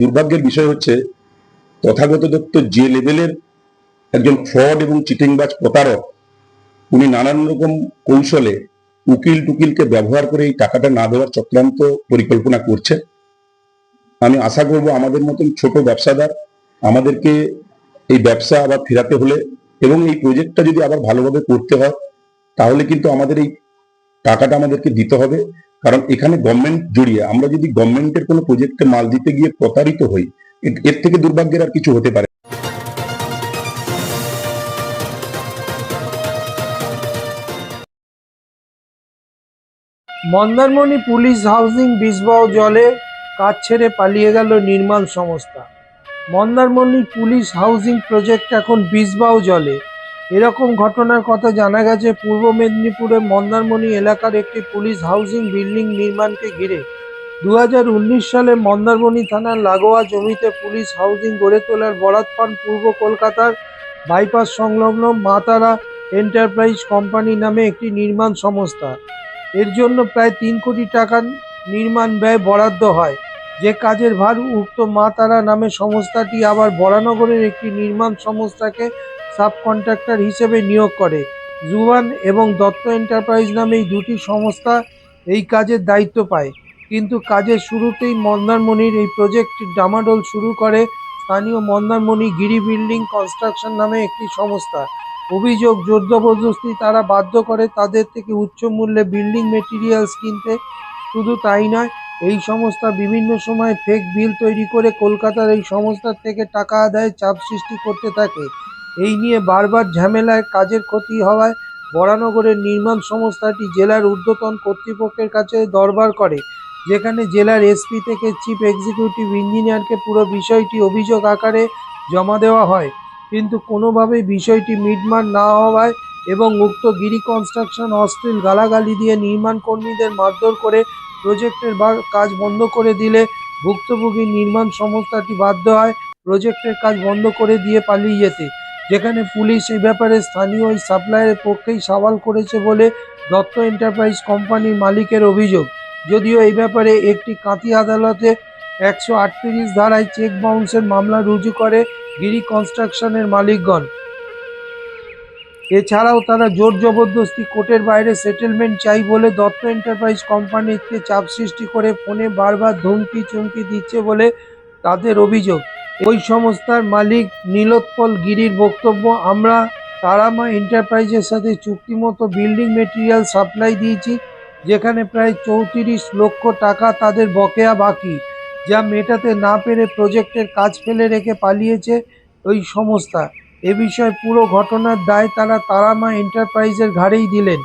দুর্ভাগ্যের বিষয় হচ্ছে, তথাগত দত্ত যে লেভেলের একজন ফ্রড এবং চিটিংবাজ প্রতারক, উনি নানান রকম কৌশলে উকিল টুকিলকে ব্যবহার করে এই টাকাটা না দেওয়ার চক্রান্ত পরিকল্পনা করছে আমি আশা করব আমাদের মতন ছোট ব্যবসাদার আমাদেরকে এই ব্যবসা আবার ফেরাতে হলে এবং এই প্রজেক্টটা যদি আবার ভালোভাবে করতে হয়, তাহলে কিন্তু আমাদের এই টাকাটা আমাদেরকে দিতে হবে। কারণ এখানে গভর্নমেন্ট জড়িয়ে, আমরা যদি গভর্নমেন্টের কোনো প্রজেক্টে মাল দিতে গিয়ে প্রতারিত হই, এর থেকে দুর্ভাগ্যের আর কিছু হতে পারে মন্দারমণি পুলিশ হাউজিং বিষবাও জলে কাজ ছেড়ে পালিয়ে গেল নির্মাণ সংস্থা। মন্দারমণি পুলিশ হাউজিং প্রজেক্ট এখন বিষবাও জলে। এরকম ঘটনার কথা জানা গেছে পূর্ব মেদিনীপুরের মন্দারমণি এলাকার একটি পুলিশ হাউজিং বিল্ডিং নির্মাণকে ঘিরে। দু হাজার উনিশ সালে মন্দারমণি থানার লাগোয়া জমিতে পুলিশ হাউজিং গড়ে তোলার বরাত পান পূর্ব কলকাতার বাইপাস সংলগ্ন মাতারা এন্টারপ্রাইজ কোম্পানি নামে একটি নির্মাণ সংস্থা। এর জন্য প্রায় তিন কোটি টাকা নির্মাণ ব্যয় বরাদ্দ হয়। যে কাজের ভার উক্ত মা তারা নামে সংস্থাটি আবার বরানগরের একটি নির্মাণ সংস্থাকে সাব কন্ট্রাক্টর হিসেবে নিয়োগ করে। জুবান এবং দত্ত এন্টারপ্রাইজ নামে এই দুটি সংস্থা এই কাজের দায়িত্ব পায়। কিন্তু কাজের শুরুতেই মন্দারমণির এই প্রজেক্টটি ডামাডোল শুরু করে স্থানীয় মন্দারমণি গিরি বিল্ডিং কনস্ট্রাকশন নামে একটি সংস্থা। অভিযোগ জোর জবরদস্তি তারা বাধ্য করে তাদের থেকে উচ্চ মূল্যে বিল্ডিং মেটেরিয়ালস কিনতে। শুধু তাই নয়, এই সংস্থা বিভিন্ন সময় ফেক বিল তৈরি করে কলকাতার এই সংস্থার থেকে টাকা আদায়ের চাপ সৃষ্টি করতে থাকে। এই নিয়ে বারবার ঝামেলায় কাজের ক্ষতি হওয়ায় বরানগরের নির্মাণ সংস্থাটি জেলার ঊর্ধ্বতন কর্তৃপক্ষের কাছে দরবার করে, যেখানে জেলার এসপি থেকে চিফ এক্সিকিউটিভ ইঞ্জিনিয়ারকে পুরো বিষয়টি অভিযোগ আকারে জমা দেওয়া হয়। কিন্তু কোনোভাবেই বিষয়টি মিটমাট না হওয়ায় এবং উক্ত গিরি কনস্ট্রাকশন অশ্লীল গালাগালি দিয়ে নির্মাণ কর্মীদের মারধর করে প্রজেক্টের কাজ বন্ধ করে দিলে ভুক্তভোগী নির্মাণ সংস্থাটি বাধ্য হয় প্রজেক্টের কাজ বন্ধ করে দিয়ে পালিয়ে যেতে। যেখানে পুলিশ এই ব্যাপারে স্থানীয় ওই সাপ্লায়ারের পক্ষেই সওয়াল করেছে বলে দত্ত এন্টারপ্রাইজ কোম্পানির মালিকের অভিযোগ। যদিও এই ব্যাপারে একটি কাঁথি আদালতে একশো আটত্রিশ ধারায় চেক বাউন্সের মামলা রুজু করে গিরি কনস্ট্রাকশনের মালিকগণ। এছাড়াও তারা জোর জবরদস্তি কোর্টের বাইরে সেটেলমেন্ট চাই বলে দত্ত এন্টারপ্রাইজ কোম্পানিকে চাপ সৃষ্টি করে ফোনে বারবার ধমকি চমকি দিচ্ছে বলে তাদের অভিযোগ। ওই সংস্থার মালিক নীলোৎপল গিরির বক্তব্য, আমরা তারামা এন্টারপ্রাইজের সাথে চুক্তিমতো বিল্ডিং মেটেরিয়াল সাপ্লাই দিয়েছি, যেখানে প্রায় চৌত্রিশ লক্ষ টাকা তাদের বকেয়া বাকি, যা মেটাতে না পেরে প্রজেক্টের কাজ ফেলে রেখে পালিয়েছে ওই সংস্থা। এ বিষয়ে পুরো ঘটনার দায় তারা তারামা এন্টারপ্রাইজের ঘাড়েই দিলেন,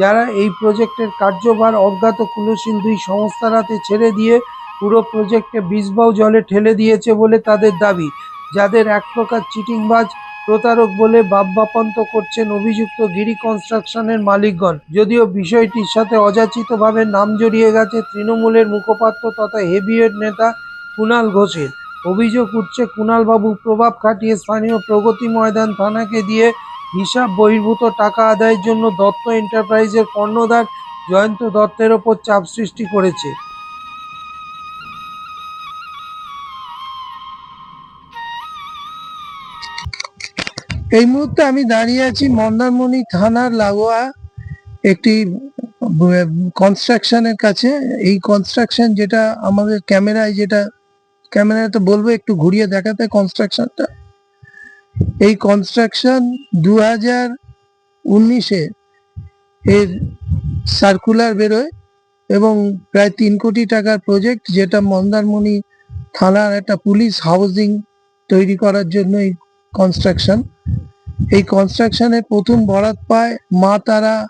যারা এই প্রজেক্টের কার্যভার অজ্ঞাত কুলশীল দুই সংস্থার হাতে ছেড়ে দিয়ে পুরো প্রজেক্টে বিষবাউ জলে ঠেলে দিয়েছে বলে তাদের দাবি, যাদের এক প্রকার চিটিংবাজ, প্রতারক বলে বাপ্যাপন্ত করছেন অভিযুক্ত গিরি কনস্ট্রাকশনের মালিকগণ। যদিও বিষয়টির সাথে অযাচিতভাবে নাম জড়িয়ে গেছে তৃণমূলের মুখপাত্র তথা হেভিওয়েট নেতা কুণাল ঘোষের। অভিযোগ উঠছে কুণালবাবু প্রভাব খাটিয়ে স্থানীয় প্রগতি ময়দান থানাকে দিয়ে হিসাব বহির্ভূত টাকা আদায়ের জন্য দত্ত এন্টারপ্রাইজের কর্ণধার জয়ন্ত দত্তের ওপর চাপ সৃষ্টি করেছে। এই মুহূর্তে আমি দাঁড়িয়ে আছি মন্দারমণি থানার লাগোয়া একটি কনস্ট্রাকশনের কাছে। এই কনস্ট্রাকশন যেটা আমাদের ক্যামেরায় যেটা ক্যামেরাতে বলব একটু ঘুরিয়ে দেখাতে কনস্ট্রাকশনটা এই কনস্ট্রাকশন দু হাজার উনিশে এর সার্কুলার বেরোয় এবং প্রায় তিন কোটি টাকার প্রজেক্ট যেটা মন্দারমণি থানার একটা পুলিশ হাউজিং তৈরি করার জন্য এই কনস্ট্রাকশন এই কনস্ট্রাকশনে প্রথম বরাত পায় মা তারা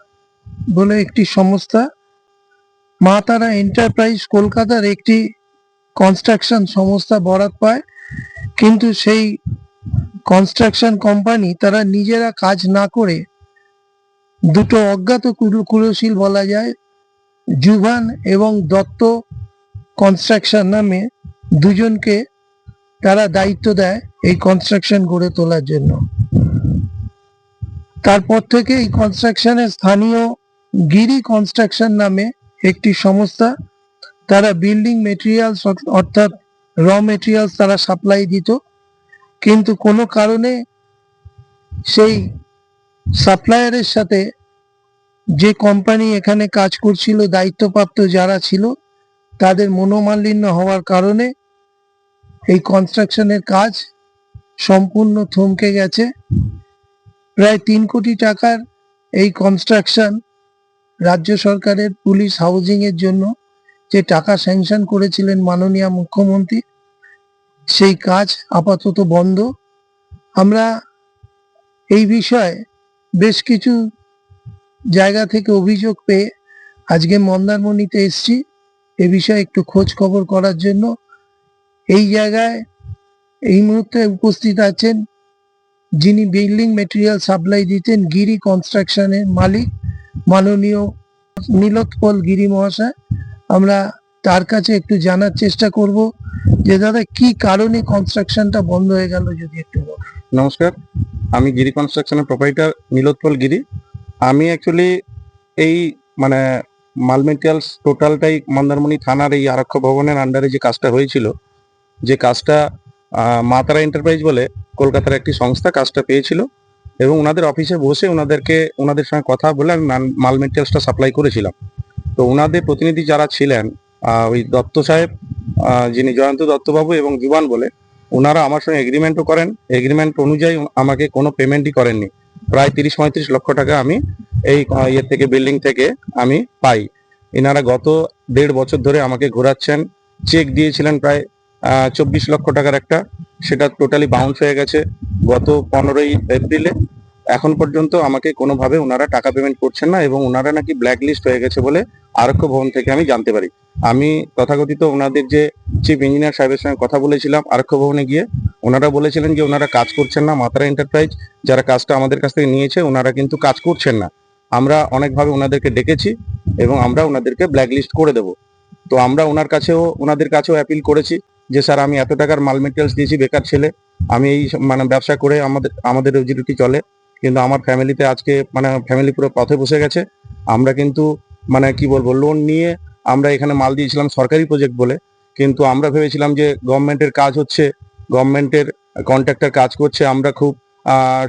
বলে একটি সংস্থা। মা তারা এন্টারপ্রাইজ কলকাতার একটি কনস্ট্রাকশন সংস্থা বরাত পায়। কিন্তু সেই কনস্ট্রাকশন কোম্পানি তারা নিজেরা কাজ না করে দুটো অজ্ঞাত কুল- কুলশীল বলা যায়, জুভান এবং দত্ত কনস্ট্রাকশন নামে দুজনকে তারা দায়িত্ব দেয়। এই কনস্ট্রাকশন গড়ে তোলার জন্য। তারপর থেকে এই কনস্ট্রাকশনের স্থানীয় গিরি কনস্ট্রাকশন নামে একটি সংস্থা। তারা বিল্ডিং মেটেরিয়ালস অর্থাৎ র মেটেরিয়ালস তারা সাপ্লাই দিত। কিন্তু কোনো কারণে সেই সাপ্লায়ারের সাথে যে কোম্পানি এখানে কাজ করছিল, দায়িত্বপ্রাপ্ত যারা ছিল, তাদের মনোমালিন্য হওয়ার কারণে এই কনস্ট্রাকশনের কাজ সম্পূর্ণ থমকে গেছে। প্রায় তিন কোটি টাকার এই কনস্ট্রাকশন রাজ্য সরকারের পুলিশ হাউজিং এর জন্য যে টাকা স্যাংশন করেছিলেন মাননীয় মুখ্যমন্ত্রী, সেই কাজ আপাতত বন্ধ। আমরা এই বিষয়ে বেশ কিছু জায়গা থেকে অভিযোগ পেয়ে আজকে মন্দারমণিতে এসছি। এ বিষয়ে একটু খোঁজ খবর করার জন্য। এই জায়গায় এই মুহূর্তে উপস্থিত আছেন যিনি বিল্ডিং মেটেরিয়াল সাপ্লাই দিতেন গিরি কনস্ট্রাকশনের মালিক মাননীয় নীলোৎপল গিরি মহাশয়। আমরা তার কাছে একটু জানার চেষ্টা করব যে দাদা, কি কারণে কনস্ট্রাকশনটা বন্ধ হয়ে গেল যদি একটু নমস্কার, আমি গিরি কনস্ট্রাকশনের প্রোপাইটার নীলোৎপল গিরি। আমি অ্যাকচুয়ালি এই মানে মাল মেটেরিয়ালস টোটালটাই মন্দারমণি থানার এই আরক্ষ ভবনের আন্ডারে যে কাজটা হয়েছিল, যে কাজটা আহ, মা তারা এন্টারপ্রাইজ বলে কলকাতার একটি সংস্থা কাজটা পেয়েছিল এবং ওনাদের অফিসে বসে ওনাদেরকে ওনাদের সঙ্গে কথা বলে আমি মাল- মেটেরিয়ালসটা সাপ্লাই করেছিলাম। তো ওনাদের প্রতিনিধি যারা ছিলেন ওই দত্ত সাহেব যিনি জয়ন্ত দত্তবাবু এবং জুবান বলে ওনারা আমার সঙ্গে এগ্রিমেন্টও করেন। এগ্রিমেন্ট অনুযায়ী আমাকে কোনো পেমেন্টই করেননি। প্রায় তিরিশ পঁয়ত্রিশ লক্ষ টাকা আমি এই আহ, ইয়ে থেকে বিল্ডিং থেকে আমি পাই। এনারা গত দেড় বছর ধরে আমাকে ঘোরাচ্ছেন চেক দিয়েছিলেন প্রায় চব্বিশ লক্ষ টাকার একটা, সেটা টোটালি বাউন্স হয়ে গেছে গত পনেরোই এপ্রিলে। এখন পর্যন্ত আমাকে কোনোভাবে ওনারা টাকা পেমেন্ট করছেন না এবং ওনারা নাকি ব্ল্যাক লিস্ট হয়ে গেছে বলে আরক্ষ ভবন থেকে আমি জানতে পারি। আমি তথাকথিত ওনাদের যে চিফ ইঞ্জিনিয়ার সাহেবের সঙ্গে কথা বলেছিলাম আরক্ষ ভবনে গিয়ে, ওনারা বলেছিলেন যে ওনারা কাজ করছেন না, মাতারা এন্টারপ্রাইজ যারা কাজটা আমাদের কাছ থেকে নিয়েছে, ওনারা কিন্তু কাজ করছেন না। আমরা অনেকভাবে ওনাদেরকে ডেকেছি এবং আমরা ওনাদেরকে ব্ল্যাক লিস্ট করে দেব। তো আমরা ওনার কাছেও, ওনাদের কাছেও অ্যাপিল করেছি। যে, স্যার, আমি এত টাকার মাল মেটেরিয়ালস দিয়েছি, বেকার ছেলে। আমি এই মানে ব্যবসা করে আমাদের আমাদের রুজি রুটি চলে। কিন্তু আমার ফ্যামিলিতে আজকে মানে ফ্যামিলি পুরো পথে বসে গেছে। আমরা কিন্তু মানে কি বলব লোন নিয়ে আমরা এখানে মাল দিয়েছিলাম সরকারি প্রজেক্ট বলে। কিন্তু আমরা ভেবেছিলাম যে গভর্নমেন্টের কাজ হচ্ছে গভর্নমেন্টের কন্ট্রাক্টর কাজ করছে, আমরা খুব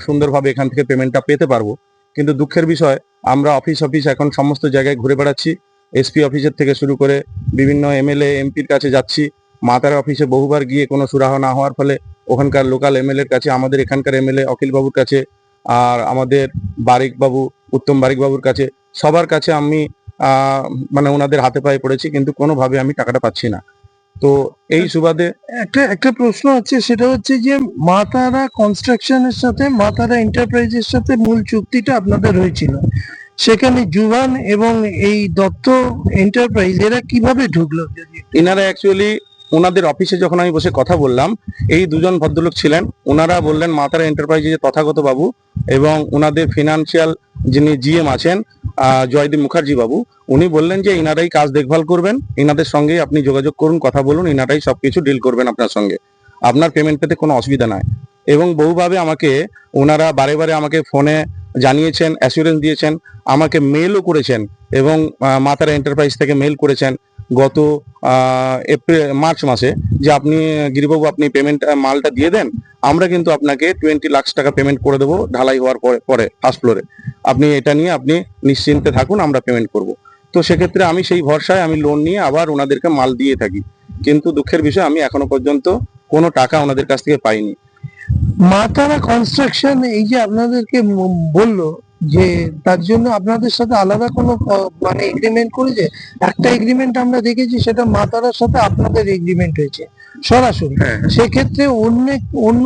সুন্দরভাবে এখান থেকে পেমেন্টটা পেতে পারব। কিন্তু দুঃখের বিষয়, আমরা অফিস অফিস এখন সমস্ত জায়গায় ঘুরে বেড়াচ্ছি। এসপি অফিসের থেকে শুরু করে বিভিন্ন এমএলএ এমপির কাছে যাচ্ছি। মাতার অফিসে বহুবার গিয়ে কোনো সুরাহা না হওয়ার ফলে ওখানকার লোকাল এমএলএর কাছে আমাদের এখানকার এমএলএ অখিল বাবুর কাছে আর আমাদের বারিক বাবু উত্তম বারিক বাবুর কাছে সবার কাছে আমি মানে ওনাদের হাতে পায়ে পড়েছি কিন্তু কোনোভাবে আমি টাকাটা পাচ্ছি না। তো এই সুবাদে একটা একটা প্রশ্ন আছে সেটা হচ্ছে যে মাতারা কনস্ট্রাকশনের সাথে মাতারা এন্টারপ্রাইজের সাথে মূল চুক্তিটা আপনাদের হয়েছিল। সেখানে জুবান এবং এই দত্ত এন্টারপ্রাইজ এরা কীভাবে ঢুকলো? এনারা অ্যাকচুয়ালি ওনাদের অফিসে যখন আমি বসে কথা বললাম, এই দুজন ভদ্রলোক ছিলেন। ওনারা বললেন, মাতারা এন্টারপ্রাইজের তথাগত বাবু এবং ওনাদের ফিনান্সিয়াল যিনি জিএম আছেন জয়দীপ মুখার্জি বাবু, উনি বললেন যে ইনারাই কাজ দেখভাল করবেন, ইনাদের সঙ্গে আপনি যোগাযোগ করুন, কথা বলুন, ইনারাই সবকিছু ডিল করবেন আপনার সঙ্গে। আপনার পেমেন্ট পেতে কোনো অসুবিধা নাই। এবং বহুভাবে আমাকে ওনারা বারে বারে আমাকে ফোনে জানিয়েছেন অ্যাসুরেন্স দিয়েছেন, আমাকে মেলও করেছেন এবং মাতারা এন্টারপ্রাইজ থেকে মেল করেছেন। গত এপ্রিল, মার্চ মাসে যে আপনি, গিরিবাবু আপনি পেমেন্ট মালটা দিয়ে দেন, আমরা কিন্তু আপনাকে টোয়েন্টি লাখ টাকা পেমেন্ট করে দেবো ঢালাই হওয়ার পরে পরে ফার্স্ট ফ্লোরে আপনি এটা নিয়ে আপনি নিশ্চিন্তে থাকুন, আমরা পেমেন্ট করব। তো সেক্ষেত্রে আমি সেই ভরসায় আমি লোন নিয়ে আবার ওনাদেরকে মাল দিয়ে থাকি। কিন্তু দুঃখের বিষয়, আমি এখনও পর্যন্ত কোনো টাকা ওনাদের কাছ থেকে পাইনি। মাতারা কনস্ট্রাকশন এই যে আপনাদেরকে বলল যে তার জন্য আপনাদের সাথে আলাদা কোনো মানে এগ্রিমেন্ট করেছে একটা এগ্রিমেন্ট আমরা দেখেছি, সেটা মা তারার সাথে আপনাদের এগ্রিমেন্ট হয়েছে। সরাসরি। হ্যাঁ সেক্ষেত্রে অন্য অন্য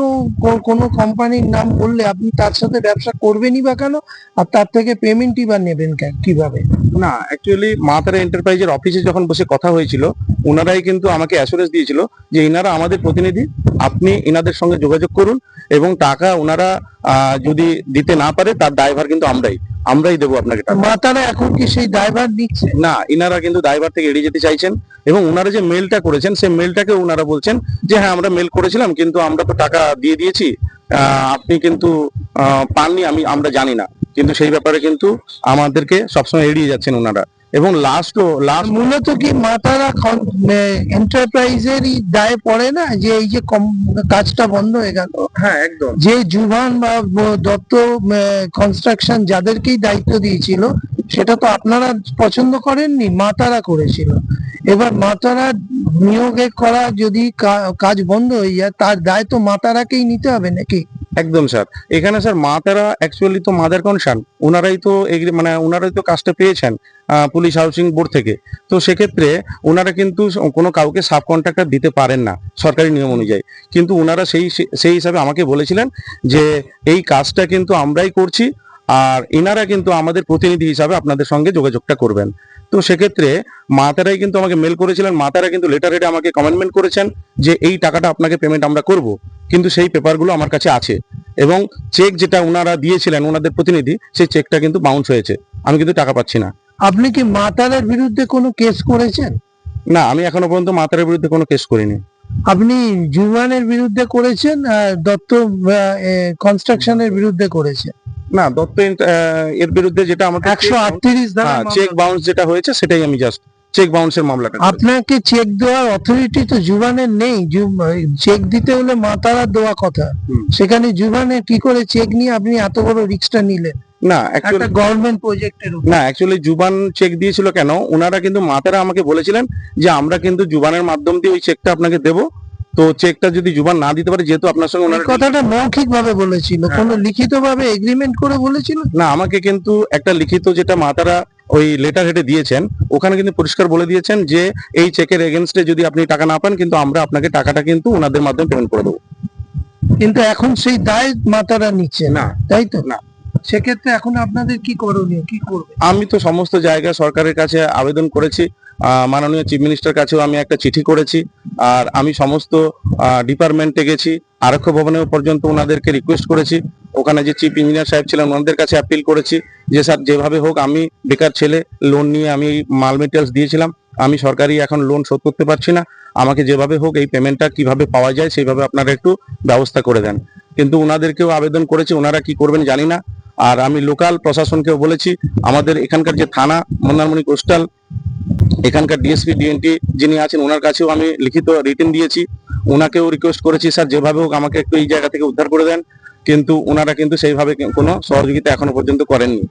কোনো কোম্পানির নাম বললে আপনি তার সাথে ব্যবসা করবেনই বা কেন? আর তার থেকে পেমেন্টই বা নেবেন কেন কীভাবে? না অ্যাকচুয়ালি মাতারা এন্টারপ্রাইজের অফিসে যখন বসে কথা হয়েছিল ওনারাই কিন্তু আমাকে অ্যাসুরেন্স দিয়েছিল যে ইনারা আমাদের প্রতিনিধি আপনি ইনাদের সঙ্গে যোগাযোগ করুন এবং টাকা ওনারা আহ, যদি দিতে না পারে তার ড্রাইভার কিন্তু আমরাই। আমরাই দেবো আপনাকে মাতারা এখন কি সেই ড্রাইভার নিচ্ছে? না ইনারা কিন্তু ড্রাইভার থেকে এড়িয়ে যেতে চাইছেন এবং ওনারা যে মেলটা করেছেন সেই মেলটাকে ওনারা বলছেন যে হ্যাঁ আমরা মেল করেছিলাম কিন্তু আমরা তো টাকা দিয়ে দিয়েছি। আহ, আপনি কিন্তু পাননি আমি আমরা জানি না। কিন্তু সেই ব্যাপারে কিন্তু আমাদেরকে সবসময় এড়িয়ে যাচ্ছেন ওনারা এবং লাস্ট লাস্ট মূলত কি মাতারা এন্টারপ্রাইজেরই দায়ে পড়ে না? যে এই যে কম- কাজটা বন্ধ হয়ে গেল? হ্যাঁ একদম। যে জুভান বা দত্ত কনস্ট্রাকশন যাদেরকেই দায়িত্ব দিয়েছিল সেটা তো আপনারা পছন্দ করেননি মাতারা করেছিল। এবার মাতারা নিয়োগে করা যদি কাজ বন্ধ হয়ে যায় তার দায় তো মাতারাকেই নিতে হবে নাকি? একদম স্যার এখানে স্যার মা তারা অ্যাকচুয়ালি তো মাদার কনসার্ন ওনারাই তো মানে ওনারাই তো কাজটা পেয়েছেন পুলিশ হাউসিং বোর্ড থেকে। তো সেক্ষেত্রে ওনারা কিন্তু কোনো কাউকে সাব কন্ট্রাক্টর দিতে পারেন না, সরকারি নিয়ম অনুযায়ী। কিন্তু ওনারা সেই সেই হিসাবে আমাকে বলেছিলেন যে, এই কাজটা কিন্তু আমরাই করছি আর এনারা কিন্তু আমাদের প্রতিনিধি হিসাবে আপনাদের সঙ্গে যোগাযোগটা করবেন। তো সেক্ষেত্রে মাতারাই কিন্তু আমাকে মেল করেছিলেন মাতারা কিন্তু লেটার হেডে আমাকে কমেন্টমেন্ট করেছেন যে এই টাকাটা আপনাকে পেমেন্ট আমরা করব। কিন্তু সেই পেপারগুলো আমার কাছে আছে এবং চেক যেটা ওনারা দিয়েছিলেন ওনাদের প্রতিনিধি সেই চেকটা কিন্তু বাউন্স হয়েছে। আমি কিন্তু টাকা পাচ্ছি না। আপনি কি মাতারার বিরুদ্ধে কোনো কেস করেছেন? না আমি এখনও পর্যন্ত মাতারের বিরুদ্ধে কোনো কেস করিনি। আপনি জুমানের বিরুদ্ধে করেছেন দত্ত কনস্ট্রাকশনের বিরুদ্ধে করেছেন? না দত্ত এর বিরুদ্ধে যেটা আমাদের একশো আটত্রিশ ধারা চেক বাউন্স যেটা হয়েছে সেটাই আমি জাস্ট চেক বাউন্সের মামলাটা আপনাকে চেক দেওয়ার অথরিটি তো জুবানের নেই। চেক দিতে হলে মাতারা দেওয়া কথা। সেখানে জুবানের কি করে চেক নিয়ে আপনি এত বড় রিস্কটা নিলেন? না একটা গভর্নমেন্ট প্রজেক্টের না অ্যাকচুয়ালি জুবান চেক দিয়েছিল কেন? ওনারা কিন্তু মাতারা আমাকে বলেছিলেন যে আমরা কিন্তু জুবানের মাধ্যম দিয়ে ওই চেকটা আপনাকে দেবো। তো চেকটা যদি জুবান না দিতে পারে যেহেতু আপনার সঙ্গে কথাটা মৌখিক ভাবে বলেছিল হ্যাঁ। কোনো লিখিত ভাবে এগ্রিমেন্ট করে বলেছিল? না আমাকে কিন্তু একটা লিখিত যেটা মাতারা ওই লেটার হেডে দিয়েছেন ওখানে কিন্তু পরিষ্কার বলে দিয়েছেন যে এই চেকের এগেনস্টে যদি আপনি টাকা না পান কিন্তু আমরা আপনাকে টাকাটা কিন্তু ওনাদের মাধ্যমে পেমেন্ট করে দেবো। কিন্তু এখন সেই দায় মাতারা নিচ্ছে না তাই তো? না। সেক্ষেত্রে এখন আপনাদের কি করণীয় কি করবে? আমি তো সমস্ত জায়গায় সরকারের কাছে আবেদন করেছি মাননীয় চিফ মিনিস্টার কাছেও আমি একটা চিঠি করেছি। আর আমি সমস্ত ডিপার্টমেন্টে গেছি, আরক্ষ ভবনেও পর্যন্ত ওনাদেরকে রিকোয়েস্ট করেছি। ওখানে যে চিফ ইঞ্জিনিয়ার সাহেব ছিলেন, ওনাদের কাছে অ্যাপিল করেছি যে, স্যার, যেভাবে হোক, আমি বেকার ছেলে লোন নিয়ে আমি মাল মেটেরিয়ালস দিয়েছিলাম। আমি সরকারি এখন লোন শোধ করতে পারছি না। আমাকে যেভাবে হোক, এই পেমেন্টটা কীভাবে পাওয়া যায়, সেইভাবে আপনারা একটু ব্যবস্থা করে দেন। কিন্তু ওনাদেরকেও আবেদন করেছি, ওনারা কি করবেন জানি না। আর আমি লোকাল প্রশাসনকেও বলেছি, আমাদের এখানকার যে থানা, মন্দারমণি কোস্টাল, এখানকার ডিএসপি ডিএনটি যিনি আছেন, ওনার কাছেও আমি লিখিত রিটেন দিয়েছি। ওনাকেও রিকোয়েস্ট করেছি, স্যার, যেভাবে হোক আমাকে একটু এই জায়গা থেকে উদ্ধার করে দেন। কিন্তু ওনারা কিন্তু সেইভাবে কোনো সহযোগিতা এখনও পর্যন্ত করেননি।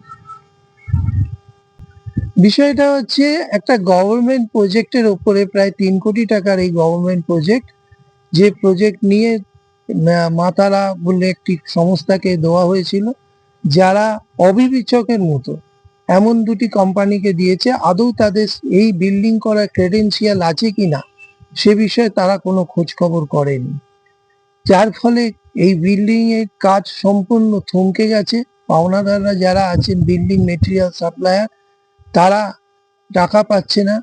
বিষয়টা হচ্ছে, একটা গভর্নমেন্ট প্রজেক্টের উপরে প্রায় তিন কোটি টাকার এই গভর্নমেন্ট প্রজেক্ট যে প্রজেক্ট নিয়ে মাতারা বলে একটি সংস্থাকে দেওয়া হয়েছিল। যারা অবিবেচকের মতো এমন দুটি কোম্পানিকে দিয়েছে, আদৌ তাদের এই বিল্ডিং করার ক্রেডেন্সিয়াল আছে কিনা সে বিষয়ে তারা কোনো খোঁজ খবর করেনি। যার ফলে এই বিল্ডিং এর কাজ সম্পূর্ণ থমকে গেছে। পাওনাদাররা যারা আছেন বিল্ডিং মেটেরিয়াল সাপ্লায়ার তারা টাকা পাচ্ছে না।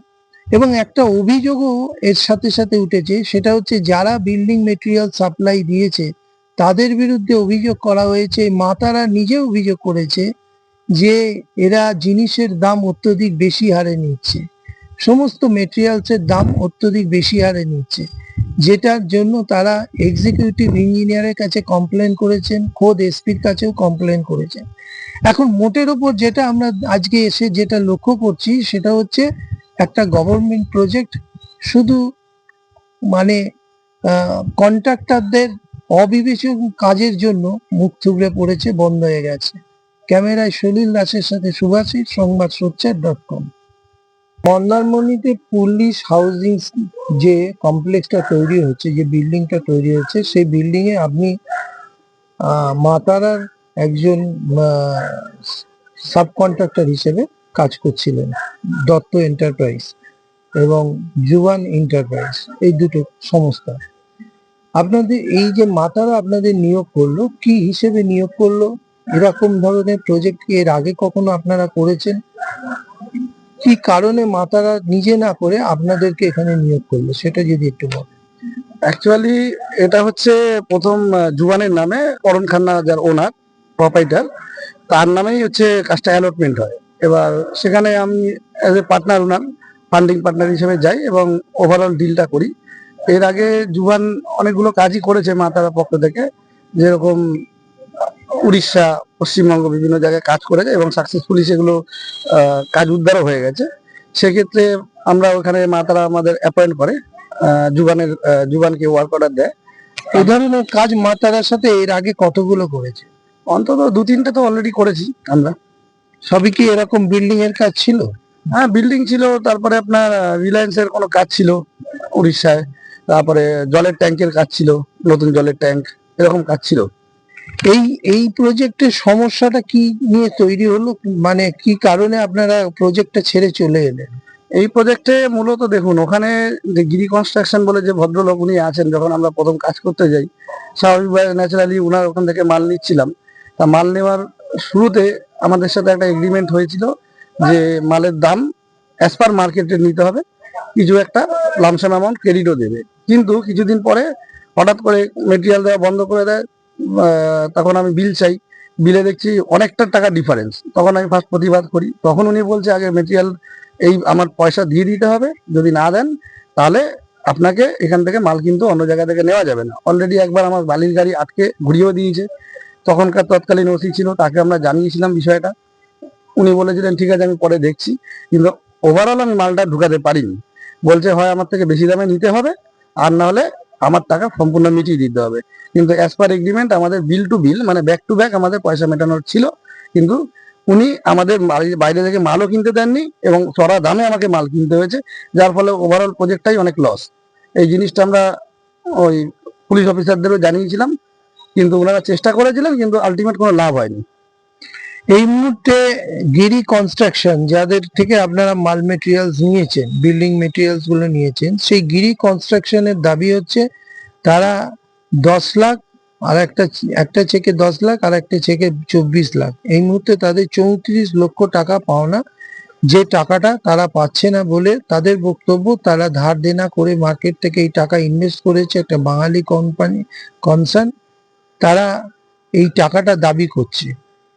এবং একটা অভিযোগও এর সাথে সাথে উঠেছে, সেটা হচ্ছে যারা বিল্ডিং মেটেরিয়াল সাপ্লাই দিয়েছে তাদের বিরুদ্ধে অভিযোগ করা হয়েছে মাতারা নিজে অভিযোগ করেছে যে এরা জিনিসের দাম অত্যধিক বেশি হারে নিচ্ছে। সমস্ত মেটেরিয়ালসের দাম অত্যধিক বেশি হারে নিচ্ছে, যেটার জন্য তারা এক্সিকিউটিভ ইঞ্জিনিয়ারের কাছে কমপ্লেন করেছেন, খোদ এসপির কাছেও কমপ্লেন করেছেন। এখন মোটের ওপর যেটা আমরা আজকে এসে যেটা লক্ষ্য করছি সেটা হচ্ছে একটা গভর্নমেন্ট প্রজেক্ট শুধু মানে কন্ট্রাক্টরদের অবিবেচক কাজের জন্য মুখ থুবড়ে পড়েছে, বন্ধ হয়ে গেছে। ক্যামেরায় সলিল দাসের সাথে সুভাষিস সংবাদ সোচ্চার ডট কম। মন্দারমণিতে পুলিশ হাউজিং যে কমপ্লেক্সটা তৈরি হচ্ছে, যে বিল্ডিংটা তৈরি হচ্ছে, সেই বিল্ডিং এ আপনি মাতারার একজন সাব কন্ট্রাক্টর হিসেবে কাজ করছিলেন, দত্ত এন্টারপ্রাইজ এবং জুবান এন্টারপ্রাইজ, এই দুটো সংস্থা। আপনাদের এই যে মাতারা আপনাদের নিয়োগ করল, কি হিসেবে নিয়োগ করল? এরকম ধরনের প্রজেক্ট এর আগে কখনো আপনারা করেছেন? কি কারণে মাতারা নিজে না করে আপনাদেরকে এখানে নিয়োগ করল? সেটা যদি একটু বলেন। অ্যাকচুয়ালি এটা হচ্ছে প্রথম জুবানের নামে করণ খান্না যার ওনার প্রপাইটার তার নামেই হচ্ছে কাজটা অ্যালটমেন্ট হয়। এবার সেখানে আমি অ্যাজ এ পার্টনার ওনার ফান্ডিং পার্টনার হিসেবে যাই এবং ওভারঅল ডিলটা করি। এর আগে জুবান অনেকগুলো কাজই করেছে মা তারা পক্ষ থেকে, যেরকম উড়িষ্যা, পশ্চিমবঙ্গ বিভিন্ন জায়গায় কাজ করেছে এবং সাকসেসফুলি সেগুলো কাজ উদ্ধারও হয়ে গেছে। সেক্ষেত্রে আমরা ওখানে মা তারা আমাদের অ্যাপয়েন্ট করে জুবানের জুবানকে ওয়ার্ক অর্ডার দেয়। এই ধরনের কাজ মা তারার সাথে এর আগে কতগুলো করেছে? অন্তত দু তিনটে তো অলরেডি করেছি আমরা। সবই কি এরকম বিল্ডিং এর কাজ ছিল? হ্যাঁ বিল্ডিং ছিল, তারপরে আপনার রিলায়েন্স এর কোনো কাজ ছিল উড়িষ্যায়। তারপরে জলের ট্যাঙ্কের কাজ ছিল, নতুন জলের ট্যাঙ্ক, এরকম কাজ ছিল। এই এই প্রজেক্টের সমস্যাটা কি নিয়ে তৈরি হলো? মানে কি কারণে আপনারা প্রজেক্টটা ছেড়ে চলে এলেন? এই প্রজেক্টে মূলত দেখুন, ওখানে যে গিরি কনস্ট্রাকশন বলে যে ভদ্রলোক উনি আছেন, যখন আমরা প্রথম কাজ করতে যাই, স্বাভাবিকভাবে ন্যাচারালি উনার ওখান থেকে মাল নিচ্ছিলাম। তা মাল নেওয়ার শুরুতে আমাদের সাথে একটা এগ্রিমেন্ট হয়েছিল যে মালের দাম অ্যাজ পার মার্কেটে নিতে হবে। কিছু একটা লামসাম অ্যামাউন্ট ক্রেডিটও দেবে। কিন্তু কিছুদিন পরে হঠাৎ করে মেটেরিয়াল দেওয়া বন্ধ করে দেয় তখন আমি বিল চাই। বিলে দেখছি অনেকটা টাকা ডিফারেন্স তখন আমি ফার্স্ট প্রতিবাদ করি। তখন উনি বলছে, আগে মেটেরিয়াল এই আমার পয়সা দিয়ে দিতে হবে। যদি না দেন, তাহলে আপনাকে এখান থেকে মাল কিন্তু অন্য জায়গা থেকে নেওয়া যাবে না। অলরেডি একবার আমার বালির গাড়ি আটকে ঘুরিয়েও দিয়েছে। তখনকার তৎকালীন ওসি ছিল, তাকে আমরা জানিয়েছিলাম বিষয়টা। উনি বলেছিলেন, ঠিক আছে, আমি পরে দেখছি। কিন্তু ওভারঅল আমি মালটা ঢুকাতে পারিনি। বলছে, হয়, আমার থেকে বেশি দামে নিতে হবে। আর না হলে আমার টাকা সম্পূর্ণ মিটিয়ে দিতে হবে। কিন্তু অ্যাজ পার এগ্রিমেন্ট আমাদের বিল টু বিল মানে ব্যাক টু ব্যাক আমাদের পয়সা মেটানোর ছিল। কিন্তু উনি আমাদের বাইরে থেকে মালও কিনতে দেননি এবং চড়া দামে আমাকে মাল কিনতে হয়েছে, যার ফলে ওভারঅল প্রজেক্টটাই অনেক লস এই জিনিসটা আমরা ওই পুলিশ অফিসারদেরও জানিয়েছিলাম, কিন্তু ওনারা চেষ্টা করেছিলেন, কিন্তু আলটিমেট কোনো লাভ হয়নি। এই মুহূর্তে গিরি কনস্ট্রাকশন যাদের থেকে আপনারা মাল মেটেরিয়ালস নিয়েছেন বিল্ডিং মেটেরিয়ালসগুলো নিয়েছেন, সেই গিরি কনস্ট্রাকশনের দাবি হচ্ছে তারা দশ লাখ আর একটা একটা চেকে দশ লাখ আর একটা চেকে চব্বিশ লাখ। এই মুহূর্তে তাদের চৌত্রিশ লক্ষ টাকা পাওনা যে টাকাটা তারা পাচ্ছে না বলে তাদের বক্তব্য তারা ধার দেনা করে মার্কেট থেকে এই টাকা ইনভেস্ট করেছে একটা বাঙালি কোম্পানি কনসার্ন তারা এই টাকাটা দাবি করছে।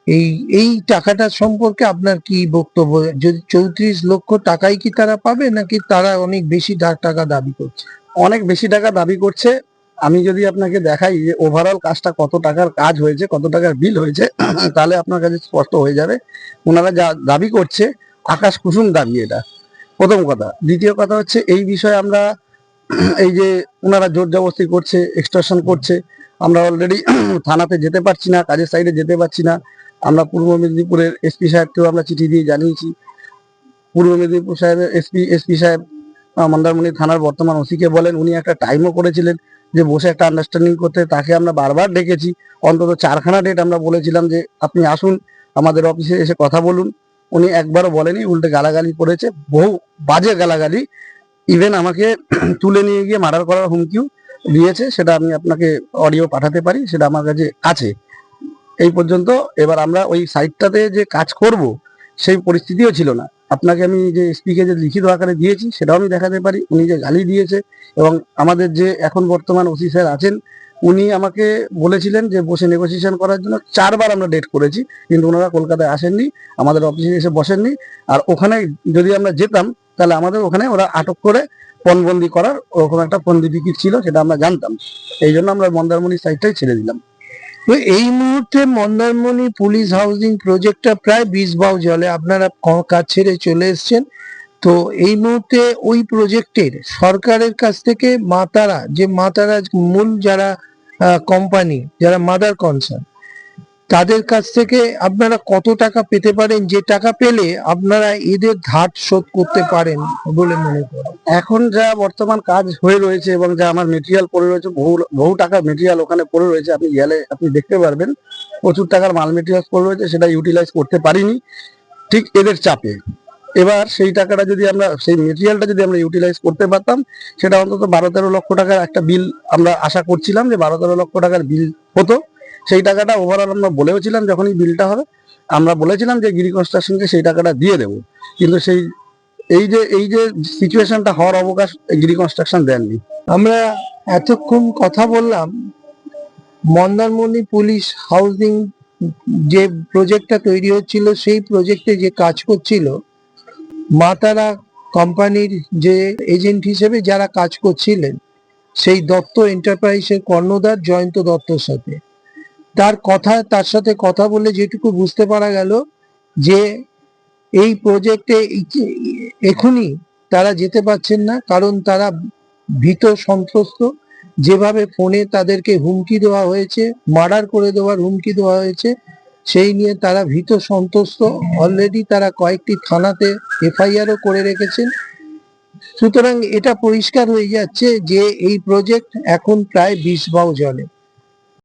এই এই টাকাটা সম্পর্কে আপনার কি বক্তব্য? যদি চৌত্রিশ লক্ষ টাকাই কি তারা পাবে নাকি তারা অনেক বেশি টাকা দাবি করছে? অনেক বেশি টাকা দাবি করছে। আমি যদি আপনাকে দেখাই যে ওভারঅল কাজটা কত টাকার কাজ হয়েছে, কত টাকার বিল হয়েছে, তাহলে আপনার কাছে স্পষ্ট হয়ে যাবে। ওনারা যা দাবি করছে, আকাশ কুসুম দাবি এটা। প্রথম কথা। দ্বিতীয় কথা হচ্ছে, এই বিষয়ে আমরা এই যে ওনারা জোর জবরদস্তি করছে এক্সটর্শন করছে, আমরা অলরেডি থানাতে যেতে পারছি না, কাজের সাইডে যেতে পারছি না। আমরা পূর্ব মেদিনীপুরের এসপি সাহেবকেও আমরা চিঠি দিয়ে জানিয়েছি। পূর্ব মেদিনীপুর সাহেবের এসপি এসপি সাহেব মন্দারমণি থানার বর্তমান ওসিকে বলেন, উনি একটা টাইমও করেছিলেন যে বসে একটা আন্ডারস্ট্যান্ডিং করতে। তাকে আমরা বারবার ডেকেছি। অন্তত চারখানা ডেট আমরা বলেছিলাম যে, আপনি আসুন, আমাদের অফিসে এসে কথা বলুন। উনি একবারও বলেনি, উল্টে গালাগালি করেছে। বহু বাজে গালাগালি। ইভেন আমাকে তুলে নিয়ে গিয়ে মার্ডার করার হুমকিও দিয়েছে। সেটা আমি আপনাকে অডিও পাঠাতে পারি। সেটা আমার কাছে আছে। এই পর্যন্ত এবার আমরা ওই সাইটটাতে যে কাজ করব, সেই পরিস্থিতিও ছিল না। আপনাকে আমি যে এসপিকে যে লিখিত আকারে দিয়েছি, সেটাও আমি দেখাতে পারি। উনি যে গালি দিয়েছে এবং আমাদের যে এখন বর্তমান ওসি স্যার আছেন, উনি আমাকে বলেছিলেন যে বসে নেগোসিয়েশন করার জন্য চারবার আমরা ডেট করেছি, কিন্তু ওনারা কলকাতায় আসেননি, আমাদের অফিসে এসে বসেননি। আর ওখানে যদি আমরা যেতাম, তাহলে আমাদের ওখানে ওরা আটক করে পণবন্দি করার ওরকম একটা পন্দিবিকিট ছিল, সেটা আমরা জানতাম। এই জন্য আমরা মন্দারমণি সাইডটাই ছেড়ে দিলাম। তো এই মুহূর্তে মন্দারমণি পুলিশ হাউজিং প্রজেক্টটা প্রায় বিশ বাউ জলে আপনারা কাজ ছেড়ে চলে এসছেন। তো এই মুহূর্তে ওই প্রজেক্টের সরকারের কাছ থেকে মাতারা, যে মাতারা মূল যারা কোম্পানি যারা মাদার কনসার্ন তাদের কাছ থেকে আপনারা কত টাকা পেতে পারেন? যে টাকা পেলে আপনারা এদের ধার শোধ করতে পারেন বলে মনে করেন এখন যা বর্তমান কাজ হয়ে রয়েছে এবং যা আমার মেটেরিয়াল পড়ে রয়েছে, বহু বহু টাকার মেটেরিয়াল ওখানে পড়ে রয়েছে। আপনি গেলে আপনি দেখতে পারবেন। প্রচুর টাকার মাল মেটেরিয়াল পড়ে রয়েছে, সেটা ইউটিলাইজ করতে পারিনি। ঠিক এদের চাপে। এবার সেই টাকাটা যদি আমরা, সেই মেটেরিয়ালটা যদি আমরা ইউটিলাইজ করতে পারতাম, সেটা অন্তত বারো তেরো লক্ষ টাকার একটা বিল আমরা আশা করছিলাম যে বারো তেরো লক্ষ টাকার বিল হতো। সেই টাকাটা ওভারঅল আমরা বলেও ছিলাম যখনই বিলটা হবে, আমরা বলেছিলাম যে গিরি কনস্ট্রাকশনকে সেই টাকাটা দিয়ে দেবো। কিন্তু সেই, এই যে এই যে সিচুয়েশনটা হওয়ার অবকাশ গিরি কনস্ট্রাকশন দেননি। আমরা এতক্ষণ কথা বললাম, মন্দারমণি পুলিশ হাউজিং যে প্রজেক্টটা তৈরি হচ্ছিল, সেই প্রজেক্টে যে কাজ করছিল, মাতারা কোম্পানির যে এজেন্ট হিসেবে যারা কাজ করছিলেন, সেই দত্ত এন্টারপ্রাইজের কর্ণধার জয়ন্ত দত্তর সাথে। তার কথা, তার সাথে কথা বলে যেটুকু বুঝতে পারা গেল যে এই প্রজেক্টে এখনই তারা যেতে পারছেন না, কারণ তারা ভীত সন্ত্রস্ত। যেভাবে ফোনে তাদেরকে হুমকি দেওয়া হয়েছে, মার্ডার করে দেওয়ার হুমকি দেওয়া হয়েছে, সেই নিয়ে তারা ভীত সন্ত্রস্ত। অলরেডি তারা কয়েকটি থানাতে এফআইআরও করে রেখেছেন। সুতরাং এটা পরিষ্কার হয়ে যাচ্ছে যে এই প্রজেক্ট এখন প্রায় বিষ বাও জলে।